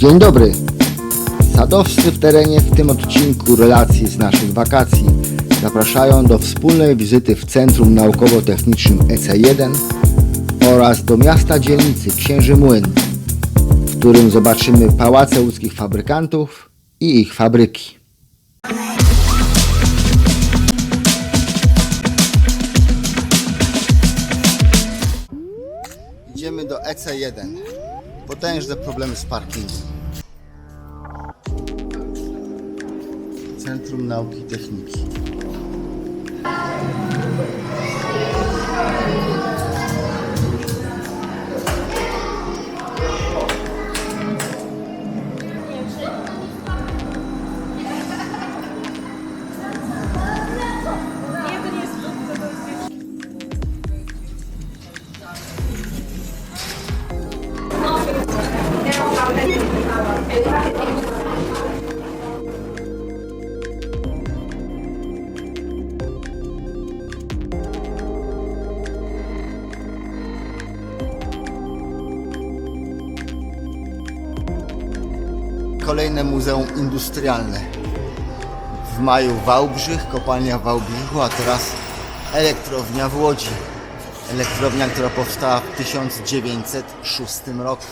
Dzień dobry. Sadowscy w terenie w tym odcinku relacji z naszych wakacji zapraszają do wspólnej wizyty w Centrum Naukowo-Technicznym EC1 oraz do miasta dzielnicy Księży Młyn, w którym zobaczymy pałace łódzkich fabrykantów i ich fabryki. Idziemy do EC1. Potężne problemy z parkingiem. Centrum Nauki i Techniki. Kolejne muzeum industrialne. W maju Wałbrzych, kopalnia w Wałbrzychu, a teraz elektrownia w Łodzi. Elektrownia, która powstała w 1906 roku.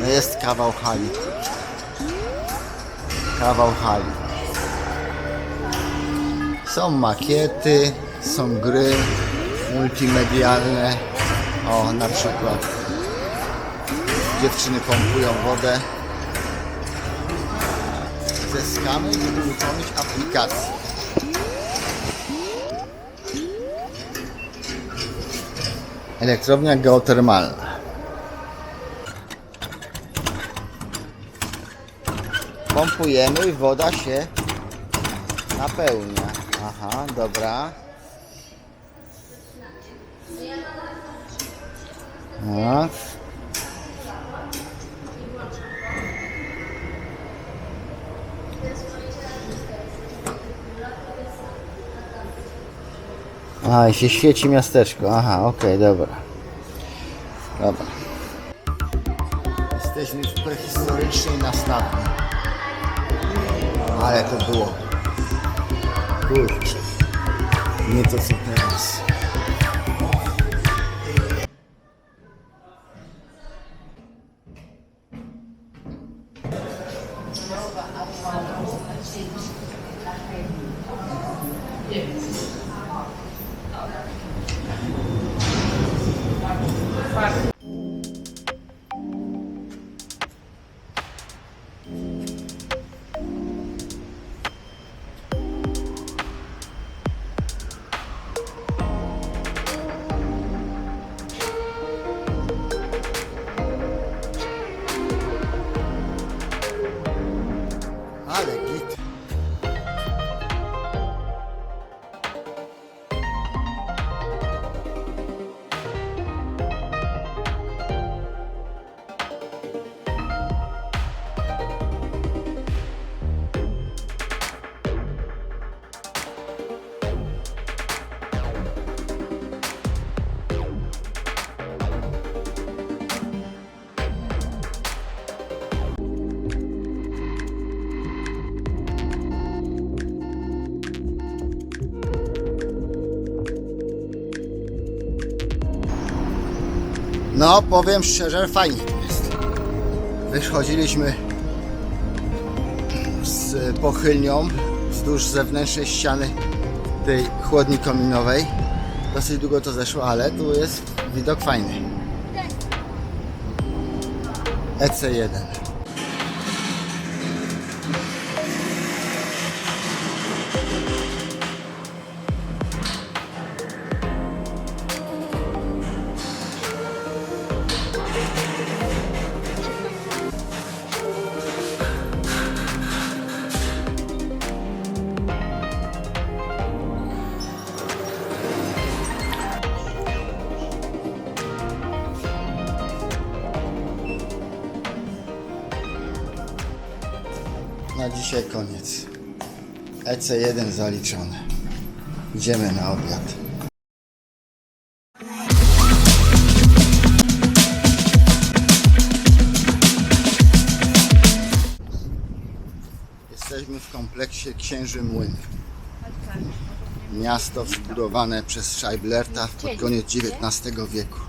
No jest kawał hali. Kawał hali. Są makiety, są gry multimedialne. O, na przykład dziewczyny pompują wodę ze skamy, żeby uruchomić aplikację. Elektrownia geotermalna. Pompujemy i woda się napełnia. Aha, dobra. A. A, i się świeci miasteczko. Aha, okej, dobra. Dobra. Jesteśmy w prehistorycznej nastawni. Ale to było. Kurczę. Nie to co teraz. Ale No, powiem szczerze, fajnie tu jest. Wychodziliśmy z pochylnią wzdłuż zewnętrznej ściany tej chłodni kominowej. Dosyć długo to zeszło, ale tu jest widok fajny. E EC1. dzisiaj koniec. EC1 zaliczony. Idziemy na obiad. Jesteśmy w kompleksie Księży Młyn. Miasto zbudowane przez Scheiblerta pod koniec XIX wieku.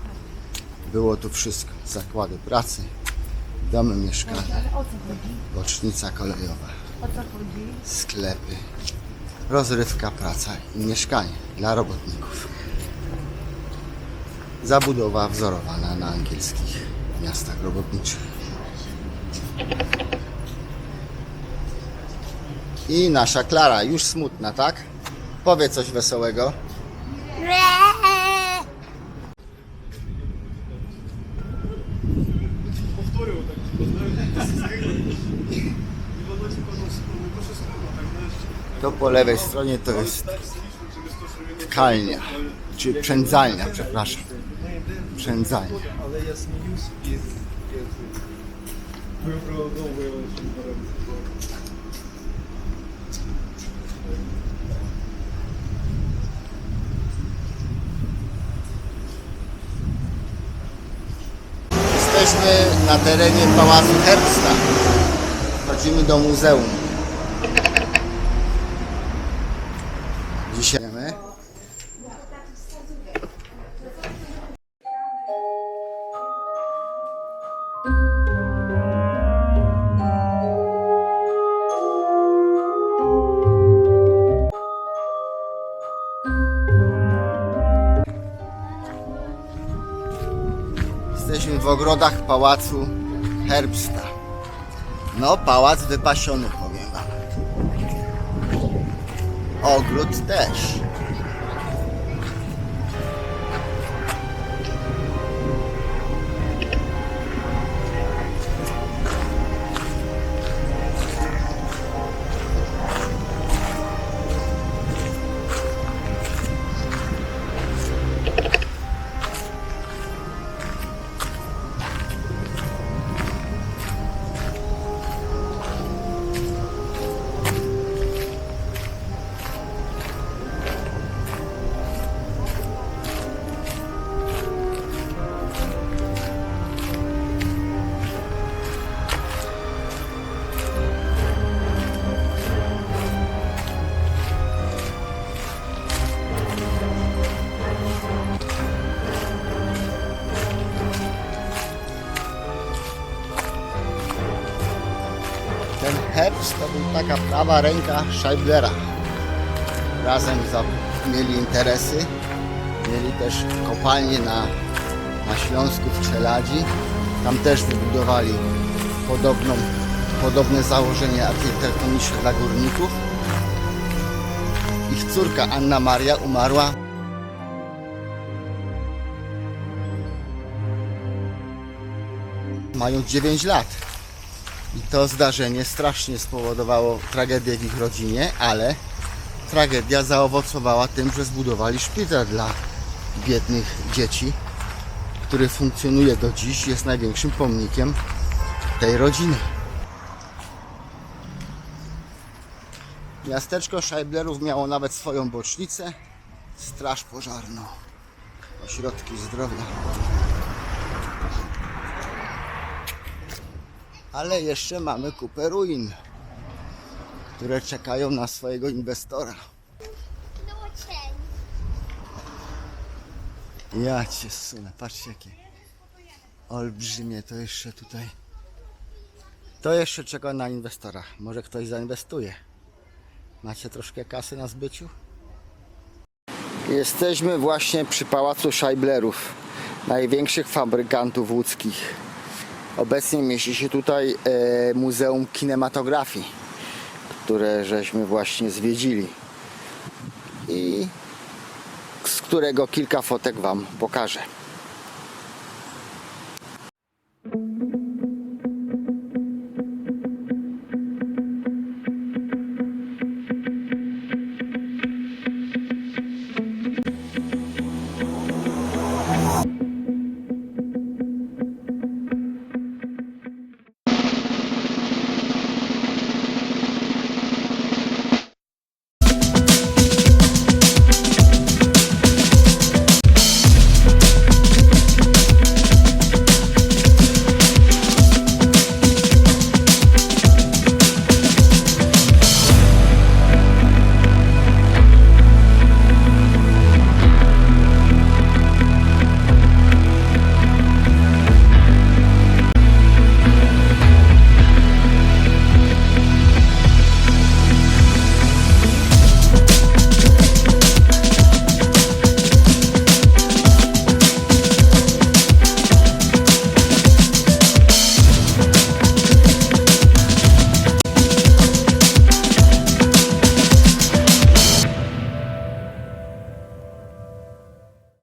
Było tu wszystko. Zakłady pracy, domy mieszkalne, bocznica kolejowa. O co chodzi? sklepy, rozrywka, praca i mieszkanie dla robotników. Zabudowa wzorowana na angielskich miastach robotniczych. I nasza Klara, już smutna, tak? Powie coś wesołego. To po lewej stronie to jest tkalnia, czy przędzalnia, przepraszam. Przędzalnia. Jesteśmy na terenie Pałacu Herbsta. Chodzimy do muzeum. Dzisiaj my. Jesteśmy w ogrodach Pałacu Herbsta. No, pałac wypasiony, Ogród też. Herbst to był taka prawa ręka Scheiblera. Razem za, mieli interesy. Mieli też kopalnię na, na Śląsku w Czeladzi. Tam też wybudowali podobną, podobne założenie architektoniczne dla górników. Ich córka Anna Maria umarła mając 9 lat. I to zdarzenie strasznie spowodowało tragedię w ich rodzinie, ale tragedia zaowocowała tym, że zbudowali szpital dla biednych dzieci, który funkcjonuje do dziś, jest największym pomnikiem tej rodziny. Miasteczko Scheiblerów miało nawet swoją bocznicę, straż pożarną, ośrodki zdrowia. Ale jeszcze mamy kupę ruin, które czekają na swojego inwestora. Ja cię sunę, patrzcie jakie olbrzymie to jeszcze tutaj. To jeszcze czeka na inwestora. Może ktoś zainwestuje. Macie troszkę kasy na zbyciu? Jesteśmy właśnie przy Pałacu Scheiblerów, największych fabrykantów łódzkich. Obecnie mieści się tutaj e, Muzeum Kinematografii, które żeśmy właśnie zwiedzili i z którego kilka fotek Wam pokażę.